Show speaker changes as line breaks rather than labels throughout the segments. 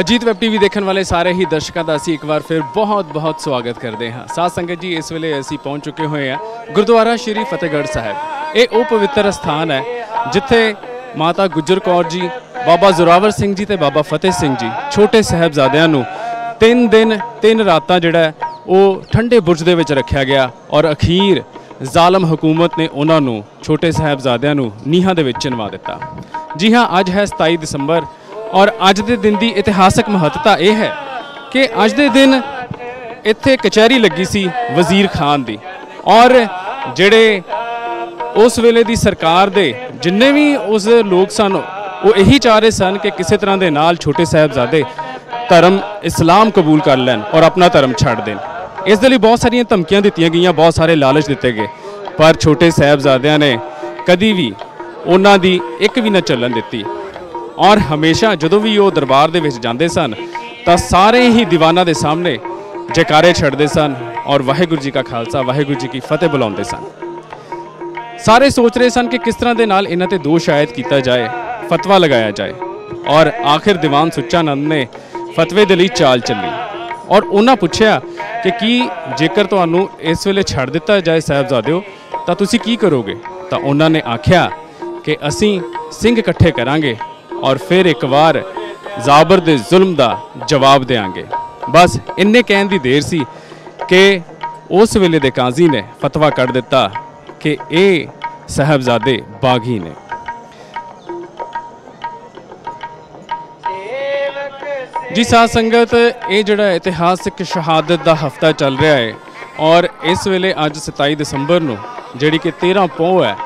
Ajit web TV ਦੇਖਣ ਵਾਲੇ ਸਾਰੇ ਹੀ ਦਰਸ਼ਕਾਂ ਦਾ ਅਸੀਂ ਇੱਕ ਵਾਰ ਫਿਰ ਬਹੁਤ-ਬਹੁਤ ਸਵਾਗਤ ਕਰਦੇ ਹਾਂ। ਸਾਧ ਸੰਗਤ ਜੀ, ਇਸ ਵੇਲੇ ਅਸੀਂ ਪਹੁੰਚ ਚੁੱਕੇ ਹੋਏ ਹਾਂ ਗੁਰਦੁਆਰਾ ਸ਼੍ਰੀ ਫਤਿਹਗੜ੍ਹ ਸਾਹਿਬ। ਇਹ ਉਹ ਪਵਿੱਤਰ ਸਥਾਨ ਹੈ, ਜਿੱਥੇ ਮਾਤਾ ਗੁਜਰ ਕੌਰ ਜੀ, ਬਾਬਾ ਜ਼ੋਰਾਵਰ ਸਿੰਘ ਜੀ ਤੇ ਬਾਬਾ ਫਤਿਹ ਸਿੰਘ ਜੀ, ਛੋਟੇ ਸਾਹਿਬਜ਼ਾਦਿਆਂ ਨੂੰ ਤਿੰਨ ਦਿਨ, ਤਿੰਨ ਰਾਤਾਂ ਜਿਹੜਾ ਉਹ ਠੰਡੇ ਬੁਰਜ ਦੇ ਵਿੱਚ ਰੱਖਿਆ ਗਿਆ ਔਰ ਅਖੀਰ ਜ਼ਾਲਮ ਹਕੂਮਤ ਨੇ ਉਹਨਾਂ ਨੂੰ, ਛੋਟੇ ਸਾਹਿਬਜ਼ਾਦਿਆਂ ਨੂੰ ਨੀਹਾਂ ਦੇ ਵਿੱਚ ਚਿਣਵਾ ਦਿੱਤਾ। ਜੀ ਹਾਂ, ਅੱਜ ਹੈ 27 ਦਸੰਬਰ। ਔਰ ਅੱਜ ਦੇ ਦਿਨ ਦੀ ਇਤਿਹਾਸਕ ਮਹੱਤਤਾ ਇਹ ਹੈ ਕਿ ਅੱਜ ਦੇ ਦਿਨ ਇੱਥੇ ਕਚਹਿਰੀ ਲੱਗੀ ਸੀ ਵਜ਼ੀਰ ਖਾਨ ਦੀ। ਔਰ ਜਿਹੜੇ ਉਸ ਵੇਲੇ ਦੀ ਸਰਕਾਰ ਦੇ ਜਿੰਨੇ ਵੀ ਉਸ ਲੋਕ ਸਨ, ਉਹ ਇਹੀ ਚਾਹ ਰਹੇ ਸਨ ਕਿ ਕਿਸੇ ਤਰ੍ਹਾਂ ਦੇ ਨਾਲ ਛੋਟੇ ਸਾਹਿਬਜ਼ਾਦੇ ਧਰਮ ਇਸਲਾਮ ਕਬੂਲ ਕਰ ਲੈਣ ਔਰ ਆਪਣਾ ਧਰਮ ਛੱਡ ਦੇਣ। ਇਸ ਦੇ ਲਈ ਬਹੁਤ ਸਾਰੀਆਂ ਧਮਕੀਆਂ ਦਿੱਤੀਆਂ ਗਈਆਂ, ਬਹੁਤ ਸਾਰੇ ਲਾਲਚ ਦਿੱਤੇ ਗਏ। ਪਰ ਛੋਟੇ ਸਾਹਿਬਜ਼ਾਦਿਆਂ ਨੇ ਕਦੀ ਵੀ ਉਹਨਾਂ ਦੀ ਇੱਕ ਵੀ ਨਾ ਚੱਲਣ ਦਿੱਤੀ। ਔਰ ਹਮੇਸ਼ਾ ਜਦੋਂ ਵੀ ਉਹ ਦਰਬਾਰ ਦੇ ਵਿੱਚ ਜਾਂਦੇ ਸਨ, ਤਾਂ ਸਾਰੇ ਹੀ ਦੀਵਾਨਾਂ ਦੇ ਸਾਹਮਣੇ ਜੈਕਾਰੇ ਛੱਡਦੇ ਸਨ ਔਰ ਵਾਹਿਗੁਰੂ ਜੀ ਕਾ ਖਾਲਸਾ, ਵਾਹਿਗੁਰੂ ਜੀ ਕੀ ਫਤਿਹ ਬੁਲਾਉਂਦੇ ਸਨ। ਸਾਰੇ ਸੋਚ ਰਹੇ ਸਨ ਕਿ ਕਿਸ ਤਰ੍ਹਾਂ ਦੇ ਨਾਲ ਇਹਨਾਂ ਤੇ ਦੋਸ਼ ਆਇਦ ਕੀਤਾ ਜਾਏ, ਫਤਵਾ ਲਗਾਇਆ ਜਾਏ ਔਰ ਆਖਿਰ ਦੀਵਾਨ ਸੁੱਚਾਨੰਦ ਨੇ ਫਤਵੇ ਦੇ ਲਈ ਚਾਲ ਚੱਲੀ ਔਰ ਉਹਨਾਂ ਪੁੱਛਿਆ ਕਿ ਕੀ ਜੇਕਰ ਤੁਹਾਨੂੰ ਇਸ ਵੇਲੇ ਛੱਡ ਦਿੱਤਾ ਜਾਏ ਸਾਹਿਬਜ਼ਾਦਿਓ, ਤਾਂ ਤੁਸੀਂ ਕੀ ਕਰੋਗੇ? ਤਾਂ ਉਹਨਾਂ ਨੇ ਆਖਿਆ ਕਿ ਅਸੀਂ ਸਿੰਘ ਇਕੱਠੇ ਕਰਾਂਗੇ ਔਰ ਫਿਰ ਇੱਕ ਵਾਰ ਜ਼ਾਬਰ ਦੇ ਜ਼ੁਲਮ ਦਾ ਜਵਾਬ ਦੇਾਂਗੇ। ਬਸ ਇੰਨੇ ਕਹਿਣ ਦੀ ਦੇਰ ਸੀ ਕਿ ਉਸ ਵੇਲੇ ਦੇ ਕਾਜ਼ੀ ਨੇ ਫਤਵਾ ਕੱਢ ਦਿੱਤਾ ਕਿ ਇਹ ਸਾਹਿਬਜ਼ਾਦੇ ਬਾਗੀ ਨੇ। ਜੀ, ਸਾਧ ਸੰਗਤ, ਇਹ ਜਿਹੜਾ ਇਤਿਹਾਸਿਕ ਸ਼ਹਾਦਤ ਦਾ ਹਫਤਾ ਚੱਲ ਰਿਹਾ ਹੈ ਔਰ ਇਸ ਵੇਲੇ ਅੱਜ 27 ਦਸੰਬਰ ਨੂੰ ਜਿਹੜੀ ਕਿ 13 ਪੋਹ ਹੈ,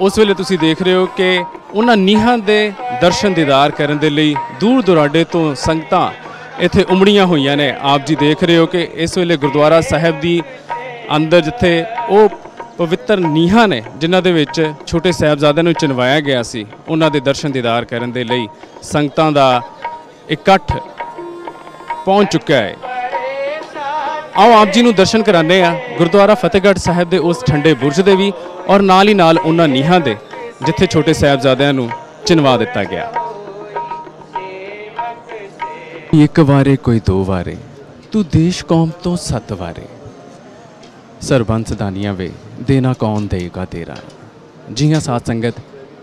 ਉਸ ਵੇਲੇ ਤੁਸੀਂ ਦੇਖ ਰਹੇ ਹੋ ਕਿ ਉਹਨਾਂ ਨੀਹਾਂ ਦੇ ਦਰਸ਼ਨ ਦੀਦਾਰ ਕਰਨ ਦੇ ਲਈ ਦੂਰ ਦੁਰਾਡੇ ਤੋਂ ਸੰਗਤਾਂ ਇੱਥੇ ਉਮੜੀਆਂ ਹੋਈਆਂ ਨੇ। ਆਪ ਜੀ ਦੇਖ ਰਹੇ ਹੋ ਕਿ ਇਸ ਵੇਲੇ ਗੁਰਦੁਆਰਾ ਸਾਹਿਬ ਦੀ ਅੰਦਰ ਜਿੱਥੇ ਉਹ ਪਵਿੱਤਰ ਨੀਹਾਂ ਨੇ, ਜਿਨ੍ਹਾਂ ਦੇ ਵਿੱਚ ਛੋਟੇ ਸਾਹਿਬਜ਼ਾਦਿਆਂ ਨੂੰ ਚਿਣਵਾਇਆ ਗਿਆ ਸੀ, ਉਹਨਾਂ ਦੇ ਦਰਸ਼ਨ ਦੀਦਾਰ ਕਰਨ ਦੇ ਲਈ ਸੰਗਤਾਂ ਦਾ ਇਕੱਠ ਪਹੁੰਚ ਚੁੱਕਿਆ ਹੈ। ਆਓ ਆਪ ਜੀ ਨੂੰ ਦਰਸ਼ਨ ਕਰਾਉਂਦੇ ਆ ਗੁਰਦੁਆਰਾ ਫਤਿਹਗੜ੍ਹ ਸਾਹਿਬ ਦੇ ਉਸ ਠੰਡੇ ਬੁਰਜ ਦੇ ਵੀ ਔਰ ਨਾਲ ਹੀ ਨਾਲ ਉਹਨਾਂ ਨੀਹਾਂ ਦੇ ਜਿੱਥੇ ਛੋਟੇ ਸਾਹਿਬਜ਼ਾਦਿਆਂ ਨੂੰ ਚਿਣਵਾ ਦਿੱਤਾ ਗਿਆ। ਇੱਕ ਵਾਰੇ ਕੋਈ ਦੋ ਵਾਰੇ, ਤੂੰ ਦੇਸ਼ ਕੌਮ ਤੋਂ ਸੱਤ ਵਾਰੇ। ਸਰਬੰਸ ਦਾਨੀਆਂ ਵੇ, ਦੇਣਾ ਕੌਣ ਦੇਗਾ ਤੇਰਾ। ਜੀਆਂ ਹਾਂ ਸਾਧ ਸੰਗਤ,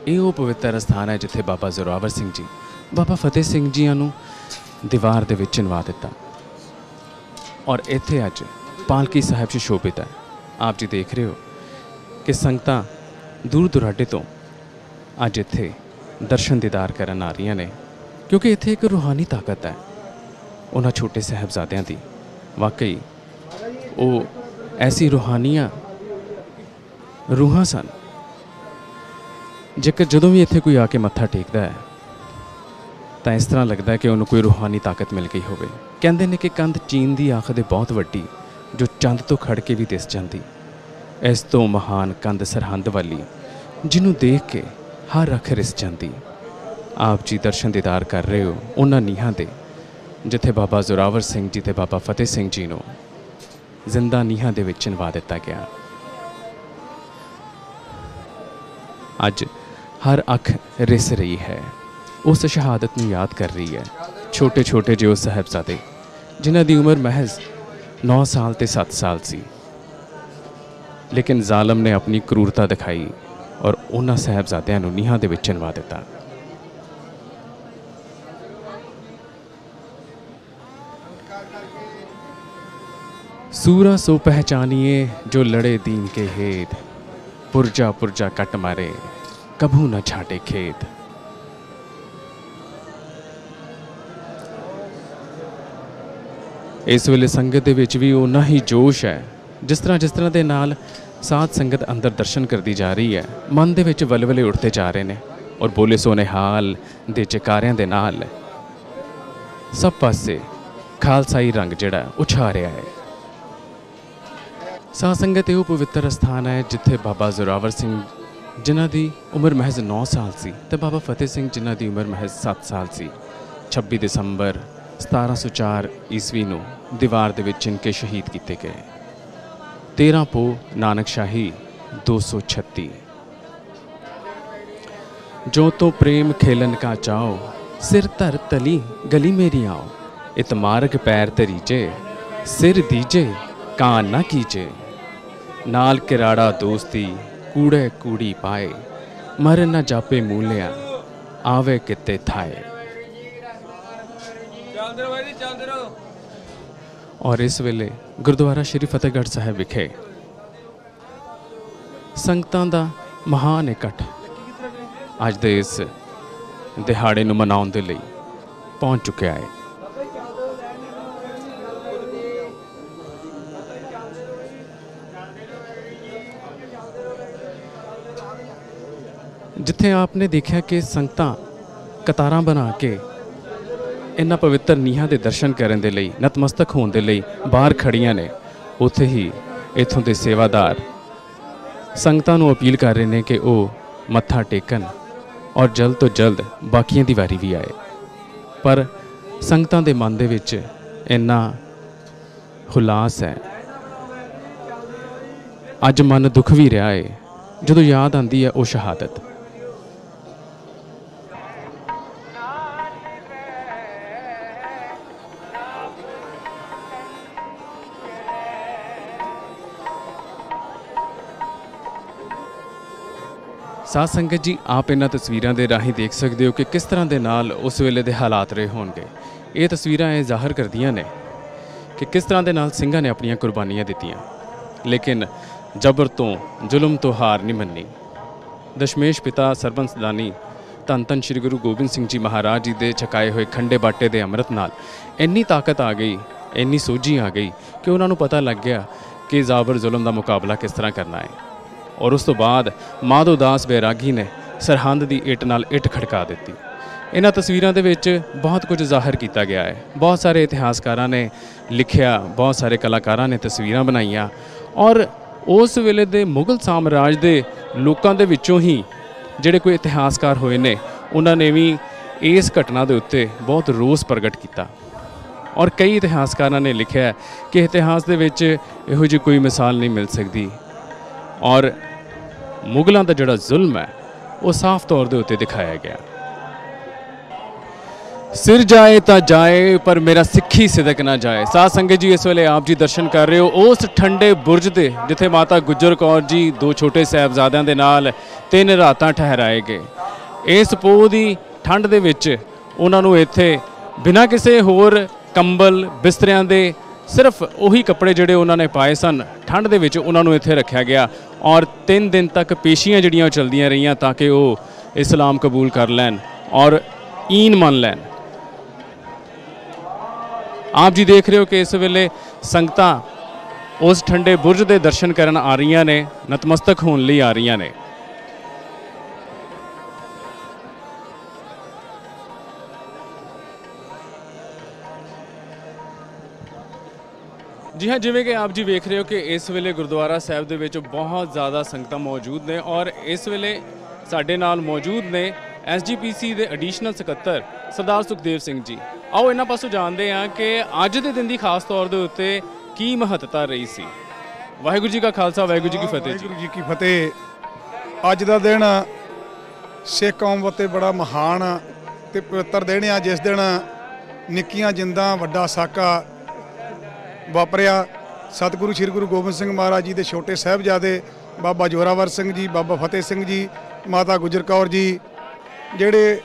ਇਹ ਉਹ ਪਵਿੱਤਰ ਸਥਾਨ ਹੈ ਜਿੱਥੇ ਬਾਬਾ ਜ਼ੋਰਾਵਰ ਸਿੰਘ ਜੀ, ਬਾਬਾ ਫਤਿਹ ਸਿੰਘ ਜੀਆਂ ਨੂੰ ਦੀਵਾਰ ਦੇ ਵਿੱਚ ਚਿਣਵਾ ਦਿੱਤਾ। ਔਰ ਇੱਥੇ ਅੱਜ ਪਾਲਕੀ ਸਾਹਿਬ 'ਚ ਸ਼ੋਭਿਤ ਹੈ। ਆਪ ਜੀ ਦੇਖ ਰਹੇ ਹੋ ਕਿ ਸੰਗਤਾਂ ਦੂਰ ਦੁਰਾਡੇ ਤੋਂ ਅੱਜ ਇੱਥੇ ਦਰਸ਼ਨ ਦੀਦਾਰ ਕਰਨ ਆ ਰਹੀਆਂ ਨੇ, ਕਿਉਂਕਿ ਇੱਥੇ ਇੱਕ ਰੂਹਾਨੀ ਤਾਕਤ ਹੈ। ਉਹਨਾਂ ਛੋਟੇ ਸਾਹਿਬਜ਼ਾਦਿਆਂ ਦੀ ਵਾਕਈ ਉਹ ਐਸੀ ਰੂਹਾਨੀਆਂ ਰੂਹਾਂ ਸਨ। ਜੇਕਰ ਜਦੋਂ ਵੀ ਇੱਥੇ ਕੋਈ ਆ ਕੇ ਮੱਥਾ ਟੇਕਦਾ ਹੈ, ਤਾਂ ਇਸ ਤਰ੍ਹਾਂ ਲੱਗਦਾ ਹੈ ਕਿ ਉਹਨੂੰ ਕੋਈ ਰੂਹਾਨੀ ਤਾਕਤ ਮਿਲ ਗਈ ਹੋਵੇ। ਕਹਿੰਦੇ ਨੇ ਕਿ ਕੰਧ ਚੀਨ ਦੀ ਆਖ ਦੇ ਬਹੁਤ ਵੱਡੀ, ਜੋ ਚੰਦ ਤੋਂ ਖੜ ਕੇ ਵੀ ਦਿਸ ਜਾਂਦੀ। ਇਸ ਤੋਂ ਮਹਾਨ ਕੰਧ ਸਰਹੰਦ ਵਾਲੀ, ਜਿਹਨੂੰ ਦੇਖ ਕੇ ਹਰ ਅੱਖ ਰਿਸ ਜਾਂਦੀ। ਆਪ ਜੀ ਦਰਸ਼ਨ ਦੀਦਾਰ ਕਰ ਰਹੇ ਹੋ ਉਹਨਾਂ ਨੀਹਾਂ ਦੇ ਜਿੱਥੇ ਬਾਬਾ ਜ਼ੋਰਾਵਰ ਸਿੰਘ ਜੀ ਤੇ ਬਾਬਾ ਫਤਿਹ ਸਿੰਘ ਜੀ ਨੂੰ ਜ਼ਿੰਦਾ ਨੀਹਾਂ ਦੇ ਵਿੱਚ ਚਿਣਵਾ ਦਿੱਤਾ ਗਿਆ। ਅੱਜ ਹਰ ਅੱਖ ਰਿਸ ਰਹੀ ਹੈ, ਉਸ ਸ਼ਹਾਦਤ ਨੂੰ ਯਾਦ ਕਰ ਰਹੀ ਹੈ। ਛੋਟੇ ਛੋਟੇ ਜਿਹੇ ਉਹ ਸਾਹਿਬਜ਼ਾਦੇ, ਜਿਨ੍ਹਾਂ ਦੀ ਉਮਰ ਮਹਿਜ਼ 9 ਸਾਲ ਤੇ 7 ਸਾਲ ਸੀ। ਲੇਕਿਨ ਜ਼ਾਲਮ ਨੇ ਆਪਣੀ ਕਰੂਰਤਾ ਦਿਖਾਈ। ਔਰ ਉਹਨਾਂ ਸਹਿਬਜ਼ਾਦਿਆਂ ਨੂੰ ਨੀਹਾਂ ਦੇ ਵਿੱਚ ਚਿਣਵਾ ਦਿੱਤਾ। ਸੂਰਾ ਸੋ ਪਹਿਚਾਨੀਏ ਜੋ ਲੜੇ ਦੀਨ ਕੇ ਹੇਤ, ਪੁਰਜਾ ਪੁਰਜਾ ਕੱਟ ਮਾਰੇ, ਕਭੂ ਨਾ ਛਾਟੇ ਖੇਤ। ਇਸ ਵੇਲੇ ਸੰਗਤ ਦੇ ਵਿੱਚ ਵੀ ਉਨਾ ਹੀ ਜੋਸ਼ ਹੈ, ਜਿਸ ਤਰ੍ਹਾਂ ਜਿਸ ਤਰ੍ਹਾਂ ਦੇ ਨਾਲ ਸਾਧ ਸੰਗਤ ਅੰਦਰ ਦਰਸ਼ਨ ਕਰਦੀ ਜਾ ਰਹੀ ਹੈ। ਮਨ ਦੇ ਵਿੱਚ ਵਲਵਲੇ ਉੱਠਦੇ ਜਾ ਰਹੇ ਨੇ ਔਰ ਬੋਲੇ ਸੋਨੇ ਹਾਲ ਦੇ ਚਕਾਰਿਆਂ ਦੇ ਨਾਲ ਸਭ ਪਾਸੇ ਖਾਲਸਾਈ ਰੰਗ ਜਿਹੜਾ ਉਛਾ ਰਿਹਾ ਹੈ। ਸਾਧ ਸੰਗਤ ਇਹ ਪਵਿੱਤਰ ਸਥਾਨ ਹੈ ਜਿੱਥੇ ਬਾਬਾ ਜ਼ੋਰਾਵਰ ਸਿੰਘ ਜਿਨ੍ਹਾਂ ਦੀ ਉਮਰ ਮਹਿਜ਼ 9 ਸਾਲ ਸੀ ਤੇ ਬਾਬਾ ਫਤਿਹ ਸਿੰਘ ਜਿਨ੍ਹਾਂ ਦੀ ਉਮਰ ਮਹਿਜ਼ 7 ਸਾਲ ਸੀ। 26 ਦਸੰਬਰ 1704 ਈਸਵੀ ਨੂੰ ਦੀਵਾਰ ਦੇ ਵਿੱਚ ਚਿਣ ਕੇ ਸ਼ਹੀਦ ਕੀਤੇ ਗਏ। 13 ਪੋ ਨਾਨਕ ਸ਼ਾਹੀ 236 ਜੋ ਤੋ ਪ੍ਰੇਮ ਖੇਲਨ ਕਾ ਚਾਓ ਸਿਰ ਧਰ ਤਲੀ ਗਲੀ ਮੇਰੀ ਆਓ। ਇਤਮਾਰਕ ਪੈਰ ਧਰੀਜੇ, ਸਿਰ ਦੀਜੇ, ਕਾਨ ਨਾ ਕੀਜੇ। ਨਾਲ ਕਿਰਾੜਾ ਦੋਸਤੀ ਕੂੜੇ ਕੂੜੀ ਪਾਏ, ਮਰ ਨਾ ਜਾਪੇ ਮੂਲਿਆ, ਆਵੇ ਕਿਤੇ ਥਾਏ।
ਚੱਲਦੇ ਰਹੋ ਜੀ, ਚੱਲਦੇ ਰਹੋ।
ਔਰ ਇਸ ਵੇਲੇ ਗੁਰਦੁਆਰਾ ਸ਼੍ਰੀ ਫਤਿਹਗੜ੍ਹ ਸਾਹਿਬ ਵਿਖੇ ਸੰਗਤਾਂ ਦਾ ਮਹਾਨ ਇਕੱਠ ਅੱਜ ਦੇ ਇਸ ਦਿਹਾੜੇ ਨੂੰ ਮਨਾਉਣ ਦੇ ਲਈ ਪਹੁੰਚ ਚੁੱਕਿਆ ਹੈ। ਜਿੱਥੇ ਆਪਨੇ ਦੇਖਿਆ ਕਿ ਸੰਗਤਾਂ ਕਤਾਰਾਂ ਬਣਾ ਕੇ ਇਹਨਾਂ ਪਵਿੱਤਰ ਨੀਹਾਂ ਦੇ ਦਰਸ਼ਨ ਕਰਨ ਦੇ ਲਈ, ਨਤਮਸਤਕ ਹੋਣ ਦੇ ਲਈ ਬਾਹਰ ਖੜੀਆਂ ਨੇ। ਉੱਥੇ ਹੀ ਇਥੋਂ ਦੇ ਸੇਵਾਦਾਰ ਸੰਗਤਾਂ ਨੂੰ ਅਪੀਲ ਕਰ ਰਹੇ ਨੇ ਕਿ ਉਹ ਮੱਥਾ ਟੇਕਣ ਔਰ ਜਲਦ ਤੋਂ ਜਲਦ ਬਾਕੀਆਂ ਦੀ ਵਾਰੀ ਵੀ ਆਏ। ਪਰ ਸੰਗਤਾਂ ਦੇ ਮਨ ਦੇ ਵਿੱਚ ਇੰਨਾ ਹੁਲਾਸ ਹੈ। ਅੱਜ ਮਨ ਦੁੱਖ ਵੀ ਰਿਹਾ ਏ। ਜਦੋਂ ਯਾਦ ਆਂਦੀ ਹੈ ਉਹ ਸ਼ਹਾਦਤ। ਸਾਧ ਸੰਗਤ ਜੀ, ਆਪ ਇਹਨਾਂ ਤਸਵੀਰਾਂ ਦੇ ਰਾਹੀਂ ਦੇਖ ਸਕਦੇ ਹੋ ਕਿ ਕਿਸ ਤਰ੍ਹਾਂ ਦੇ ਨਾਲ ਉਸ ਵੇਲੇ ਦੇ ਹਾਲਾਤ ਰਹੇ ਹੋਣਗੇ। ਇਹ ਤਸਵੀਰਾਂ ਇਹ ਜ਼ਾਹਰ ਕਰਦੀਆਂ ਨੇ ਕਿ ਕਿਸ ਤਰ੍ਹਾਂ ਦੇ ਨਾਲ ਸਿੰਘਾਂ ਨੇ ਆਪਣੀਆਂ ਕੁਰਬਾਨੀਆਂ ਦਿੱਤੀਆਂ। ਲੇਕਿਨ ਜ਼ਬਰ ਤੋਂ, ਜ਼ੁਲਮ ਤੋਂ ਹਾਰ ਨਹੀਂ ਮੰਨੀ। ਦਸ਼ਮੇਸ਼ ਪਿਤਾ ਸਰਬੰਸ ਦਾਨੀ ਧੰਨ ਧੰਨ ਸ੍ਰੀ ਗੁਰੂ ਗੋਬਿੰਦ ਸਿੰਘ ਜੀ ਮਹਾਰਾਜ ਜੀ ਦੇ ਛਕਾਏ ਹੋਏ ਖੰਡੇ ਬਾਟੇ ਦੇ ਅੰਮ੍ਰਿਤ ਨਾਲ ਇੰਨੀ ਤਾਕਤ ਆ ਗਈ, ਇੰਨੀ ਸੋਝੀ ਆ ਗਈ ਕਿ ਉਹਨਾਂ ਨੂੰ ਪਤਾ ਲੱਗ ਗਿਆ ਕਿ ਜ਼ਾਬਰ ਜ਼ੁਲਮ ਦਾ ਮੁਕਾਬਲਾ ਕਿਸ ਤਰ੍ਹਾਂ ਕਰਨਾ ਹੈ। ਔਰ ਉਸ ਤੋਂ ਬਾਅਦ ਮਾਧੋ ਦਾਸ ਬੈਰਾਗੀ ਨੇ ਸਰਹੰਦ ਦੀ ਇੱਟ ਨਾਲ ਇੱਟ ਖੜਕਾ ਦਿੱਤੀ। ਇਹਨਾਂ ਤਸਵੀਰਾਂ ਦੇ ਵਿੱਚ ਬਹੁਤ ਕੁਝ ਜ਼ਾਹਰ ਕੀਤਾ ਗਿਆ ਹੈ। ਬਹੁਤ ਸਾਰੇ ਇਤਿਹਾਸਕਾਰਾਂ ਨੇ ਲਿਖਿਆ, ਬਹੁਤ ਸਾਰੇ ਕਲਾਕਾਰਾਂ ਨੇ ਤਸਵੀਰਾਂ ਬਣਾਈਆਂ ਔਰ ਉਸ ਵੇਲੇ ਦੇ ਮੁਗਲ ਸਾਮਰਾਜ ਦੇ ਲੋਕਾਂ ਦੇ ਵਿੱਚੋਂ ਹੀ ਜਿਹੜੇ ਕੋਈ ਇਤਿਹਾਸਕਾਰ ਹੋਏ ਨੇ, ਉਹਨਾਂ ਨੇ ਵੀ ਇਸ ਘਟਨਾ ਦੇ ਉੱਤੇ ਬਹੁਤ ਰੋਸ ਪ੍ਰਗਟ ਕੀਤਾ। ਔਰ ਕਈ ਇਤਿਹਾਸਕਾਰਾਂ ਨੇ ਲਿਖਿਆ ਕਿ ਇਤਿਹਾਸ ਦੇ ਵਿੱਚ ਇਹੋ ਜਿਹੀ ਕੋਈ ਮਿਸਾਲ ਨਹੀਂ ਮਿਲ ਸਕਦੀ ਔਰ ਮੁਗਲਾਂ ਦਾ ਜਿਹੜਾ ਜ਼ੁਲਮ ਹੈ, ਉਹ ਸਾਫ਼ ਤੌਰ ਦੇ ਉੱਤੇ ਦਿਖਾਇਆ ਗਿਆ। ਸਿਰ ਜਾਏ ਤਾਂ ਜਾਏ, ਪਰ ਮੇਰਾ ਸਿੱਖੀ ਸਿਦਕ ਨਾ ਜਾਏ। ਸਾਧ ਸੰਗਤ ਜੀ, ਇਸ ਵੇਲੇ ਆਪ ਜੀ ਦਰਸ਼ਨ ਕਰ ਰਹੇ ਹੋ। ਉਸ ਠੰਡੇ ਬੁਰਜ ਦੇ ਜਿੱਥੇ ਮਾਤਾ ਗੁਜਰ ਕੌਰ ਜੀ, ਦੋ ਛੋਟੇ ਸਾਹਿਬਜ਼ਾਦਿਆਂ ਦੇ ਨਾਲ ਤਿੰਨ ਰਾਤਾਂ ਠਹਿਰਾਏ ਗਏ। ਇਸ ਪੋਹ ਦੀ ਠੰਡ ਦੇ ਵਿੱਚ, ਉਹਨਾਂ ਨੂੰ ਇੱਥੇ ਬਿਨਾਂ ਕਿਸੇ ਹੋਰ ਕੰਬਲ, ਬਿਸਤਰਿਆਂ ਦੇ ਸਿਰਫ ਉਹੀ ਕੱਪੜੇ ਜਿਹੜੇ ਉਹਨਾਂ ਨੇ ਪਾਏ ਸਨ, ਠੰਡ ਦੇ ਵਿੱਚ ਉਹਨਾਂ ਨੂੰ ਇੱਥੇ ਰੱਖਿਆ ਗਿਆ ਔਰ 3 ਦਿਨ ਤੱਕ ਪੇਸ਼ੀਆਂ ਜਿਹੜੀਆਂ ਉਹ ਚੱਲਦੀਆਂ ਰਹੀਆਂ ਤਾਂ ਕਿ ਉਹ ਇਸਲਾਮ ਕਬੂਲ ਕਰ ਲੈਣ ਔਰ ਈਨ ਮੰਨ ਲੈਣ। ਆਪ ਜੀ ਦੇਖ ਰਹੇ ਹੋ ਕਿ ਇਸ ਵੇਲੇ ਸੰਗਤਾਂ ਉਸ ਠੰਡੇ ਬੁਰਜ ਦੇ ਦਰਸ਼ਨ ਕਰਨ ਆ ਰਹੀਆਂ ਨੇ, ਨਤਮਸਤਕ ਹੋਣ ਲਈ ਆ ਰਹੀਆਂ ਨੇ। ਜੀ ਹਾਂ, ਜਿਵੇਂ ਕਿ ਆਪ ਜੀ ਵੇਖ ਰਹੇ ਹੋ ਕਿ ਇਸ ਵੇਲੇ ਗੁਰਦੁਆਰਾ ਸਾਹਿਬ ਦੇ ਵਿੱਚ ਬਹੁਤ ਜ਼ਿਆਦਾ ਸੰਗਤਾਂ ਮੌਜੂਦ ਨੇ ਔਰ ਇਸ ਵੇਲੇ ਸਾਡੇ ਨਾਲ ਮੌਜੂਦ ਨੇ ਐਸਜੀਪੀਸੀ ਦੇ ਐਡੀਸ਼ਨਲ ਸਕੱਤਰ ਸਰਦਾਰ ਸੁਖਦੇਵ ਸਿੰਘ ਜੀ। ਆਓ ਇਹਨਾਂ ਪਾਸੋਂ ਜਾਣਦੇ ਹਾਂ ਕਿ ਅੱਜ ਦੇ ਦਿਨ ਦੀ ਖਾਸ ਤੌਰ ਦੇ ਉੱਤੇ ਕੀ ਮਹੱਤਤਾ ਰਹੀ ਸੀ। ਵਾਹਿਗੁਰੂ ਜੀ ਕਾ ਖਾਲਸਾ, ਵਾਹਿਗੁਰੂ ਜੀ ਕੀ ਫਤਿਹ ਜੀ।
ਵਾਹਿਗੁਰੂ ਜੀ ਕੀ ਫਤਿਹ। ਅੱਜ ਦਾ ਦਿਨ ਸਿੱਖ ਕੌਮ ਵਾਸਤੇ ਬੜਾ ਮਹਾਨ ਤੇ ਪਵਿੱਤਰ ਦਿਨ ਆ, ਜਿਸ ਦਿਨ ਨਿੱਕੀਆਂ ਜਿੰਦਾਂ, ਵੱਡਾ ਸਾਕਾ ਵਾਪਰਿਆ। ਸਤਿਗੁਰੂ ਸ੍ਰੀ ਗੁਰੂ ਗੋਬਿੰਦ ਸਿੰਘ ਮਹਾਰਾਜ ਜੀ ਦੇ ਛੋਟੇ ਸਾਹਿਬਜ਼ਾਦੇ ਬਾਬਾ ਜੋਰਾਵਰ ਸਿੰਘ ਜੀ, ਬਾਬਾ ਫਤਿਹ ਸਿੰਘ ਜੀ, ਮਾਤਾ ਗੁਜਰ ਕੌਰ ਜੀ, ਜਿਹੜੇ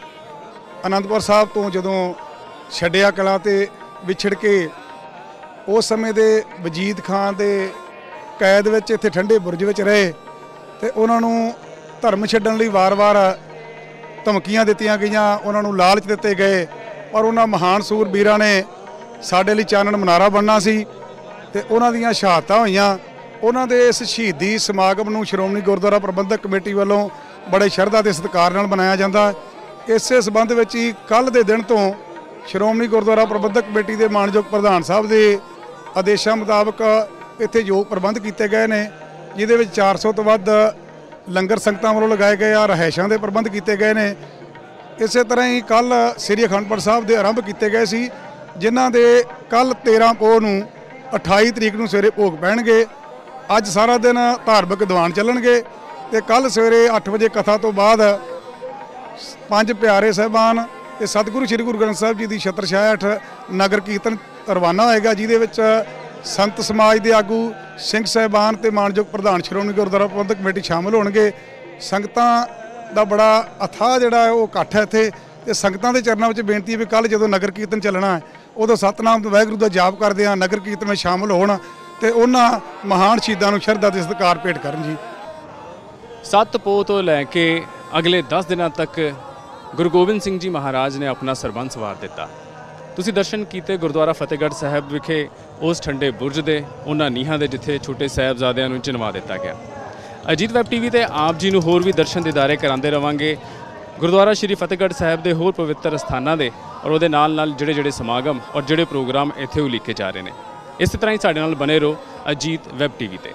ਅਨੰਦਪੁਰ ਸਾਹਿਬ ਤੋਂ ਜਦੋਂ ਛੱਡਿਆ ਕਲਾ ਤੇ ਵਿਛੜ ਕੇ, ਉਸ ਸਮੇਂ ਦੇ ਵਜੀਦ ਖਾਨ ਦੇ ਕੈਦ ਵਿੱਚ ਇੱਥੇ ਠੰਡੇ ਬੁਰਜ ਵਿੱਚ ਰਹੇ ਤੇ ਉਹਨਾਂ ਨੂੰ ਧਰਮ ਛੱਡਣ ਲਈ ਵਾਰ-ਵਾਰ ਧਮਕੀਆਂ ਦਿੱਤੀਆਂ ਗਈਆਂ, ਉਹਨਾਂ ਨੂੰ ਲਾਲਚ ਦਿੱਤੇ ਗਏ ਪਰ ਉਹਨਾਂ ਮਹਾਨ ਸੂਰਬੀਰਾਂ ਨੇ ਸਾਡੇ ਲਈ ਚਾਨਣ ਮਨਾਰਾ ਬਣਨਾ ਸੀ ਤੇ ਉਹਨਾਂ ਦੀਆਂ ਸ਼ਹਾਦਤਾਂ ਹੋਈਆਂ। ਉਹਨਾਂ ਦੇ ਇਸ ਸ਼ਹੀਦੀ ਸਮਾਗਮ ਨੂੰ ਸ਼੍ਰੋਮਣੀ ਗੁਰਦੁਆਰਾ ਪ੍ਰਬੰਧਕ ਕਮੇਟੀ ਵੱਲੋਂ ਬੜੇ ਸ਼ਰਧਾ ਤੇ ਸਤਿਕਾਰ ਨਾਲ ਮਨਾਇਆ ਜਾਂਦਾ। ਇਸੇ ਸਬੰਧ ਵਿੱਚ ਹੀ ਕੱਲ ਦੇ ਦਿਨ ਤੋਂ ਸ਼੍ਰੋਮਣੀ ਗੁਰਦੁਆਰਾ ਪ੍ਰਬੰਧਕ ਕਮੇਟੀ ਦੇ ਮਾਨਯੋਗ ਪ੍ਰਧਾਨ ਸਾਹਿਬ ਦੇ ਆਦੇਸ਼ਾਂ ਮੁਤਾਬਕ ਇੱਥੇ ਯੋਗ ਪ੍ਰਬੰਧ ਕੀਤੇ ਗਏ ਨੇ, ਜਿਹਦੇ ਵਿੱਚ 400 ਤੋਂ ਵੱਧ ਲੰਗਰ ਸੰਗਤਾਂ ਵੱਲੋਂ ਲਗਾਏ ਗਏ ਆ ਰਹਿائشਾਂ ਦੇ ਪ੍ਰਬੰਧ ਕੀਤੇ ਗਏ ਨੇ। ਇਸੇ ਤਰ੍ਹਾਂ ਹੀ ਕੱਲ ਸ੍ਰੀ ਅਖੰਡਪੁਰ ਸਾਹਿਬ ਦੇ ਆਰੰਭ ਕੀਤੇ ਗਏ ਸੀ। ਜਿਨ੍ਹਾਂ ਦੇ ਕੱਲ 13 ਪੋਹ ਨੂੰ 28 ਤਰੀਕ ਨੂੰ ਸਵੇਰੇ ਭੋਗ ਪੈਣਗੇ, ਅੱਜ ਸਾਰਾ ਦਿਨ ਧਾਰਮਿਕ ਦੀਵਾਨ ਚੱਲਣਗੇ ਤੇ ਕੱਲ ਸਵੇਰੇ 8 ਵਜੇ ਕਥਾ ਤੋਂ ਬਾਅਦ ਪੰਜ ਪਿਆਰੇ ਸਹਿਬਾਨ ਤੇ ਸਤਿਗੁਰੂ ਸ੍ਰੀ ਗੁਰੂ ਗ੍ਰੰਥ ਸਾਹਿਬ ਜੀ ਦੀ ਛਤਰ ਛਾਇਠ ਨਗਰ ਕੀਰਤਨ ਰਵਾਨਾ ਹੋਏਗਾ, ਜਿਹਦੇ ਵਿੱਚ ਸੰਤ ਸਮਾਜ ਦੇ ਆਗੂ, ਸਿੰਘ ਸਹਿਬਾਨ ਤੇ ਮਾਨਯੋਗ ਪ੍ਰਧਾਨ ਸ਼੍ਰੋਮਣੀ ਗੁਰਦੁਆਰਾ ਪ੍ਰਬੰਧਕ ਕਮੇਟੀ ਸ਼ਾਮਲ ਹੋਣਗੇ। ਸੰਗਤਾਂ ਦਾ ਬੜਾ ਅਥਾਹ ਜਿਹੜਾ ਹੈ, ਉਹ ਇਕੱਠ ਹੈ ਇੱਥੇ ਤੇ ਸੰਗਤਾਂ ਦੇ ਚਰਨਾਂ ਵਿੱਚ ਬੇਨਤੀ ਹੈ ਵੀ ਕੱਲ ਜਦੋਂ ਨਗਰ ਕੀਰਤਨ ਚੱਲਣਾ ਹੈ ਉਦੋਂ ਸਤਨਾਮ ਤੇ ਵਾਹਿਗੁਰੂ ਦਾ ਜਾਪ ਕਰਦੇ ਆ ਨਗਰ ਕੀਰਤਨ ਵਿੱਚ ਸ਼ਾਮਲ ਹੋਣ ਤੇ ਉਹਨਾਂ ਮਹਾਨ ਸ਼ਹੀਦਾਂ ਨੂੰ ਸ਼ਰਧਾ ਤੇ ਸਤਿਕਾਰ ਭੇਟ ਕਰਨ ਜੀ।
ਸੱਤ ਪੋਹ ਤੋਂ ਲੈ ਕੇ ਅਗਲੇ 10 ਦਿਨਾਂ ਤੱਕ ਗੁਰੂ ਗੋਬਿੰਦ ਸਿੰਘ ਜੀ ਮਹਾਰਾਜ ਨੇ ਆਪਣਾ ਸਰਬੰਸ ਵਾਰ ਦਿੱਤਾ। ਤੁਸੀਂ ਦਰਸ਼ਨ ਕੀਤੇ ਗੁਰਦੁਆਰਾ ਫਤਿਹਗੜ੍ਹ ਸਾਹਿਬ ਵਿਖੇ, ਉਸ ਠੰਡੇ ਬੁਰਜ ਦੇ, ਉਹਨਾਂ ਨੀਹਾਂ ਦੇ ਜਿੱਥੇ ਛੋਟੇ ਸਾਹਿਬਜ਼ਾਦਿਆਂ ਨੂੰ ਚਿਨਵਾ ਦਿੱਤਾ ਗਿਆ। ਅਜੀਤ ਵੈਬ ਟੀਵੀ ਤੇ ਆਪ ਜੀ ਨੂੰ ਹੋਰ ਵੀ ਦਰਸ਼ਨ ਦਿਦਾਰੇ ਕਰਾਉਂਦੇ ਰਵਾਂਗੇ। ਗੁਰਦੁਆਰਾ ਸ਼੍ਰੀ ਫਤਿਹਗੜ੍ਹ ਸਾਹਿਬ ਦੇ ਹੋਰ ਪਵਿੱਤਰ ਸਥਾਨਾਂ ਦੇ ਔਰ ਉਹਦੇ ਨਾਲ ਨਾਲ ਜਿਹੜੇ ਜਿਹੜੇ ਸਮਾਗਮ ਔਰ ਜਿਹੜੇ ਪ੍ਰੋਗਰਾਮ ਇੱਥੇ ਉਲੀਕੇ ਜਾ ਰਹੇ ਨੇ। ਇਸੇ ਤਰ੍ਹਾਂ ਹੀ ਸਾਡੇ ਨਾਲ ਬਨੇ ਰਹੋ ਅਜੀਤ ਵੈਬ ਟੀਵੀ ਤੇ।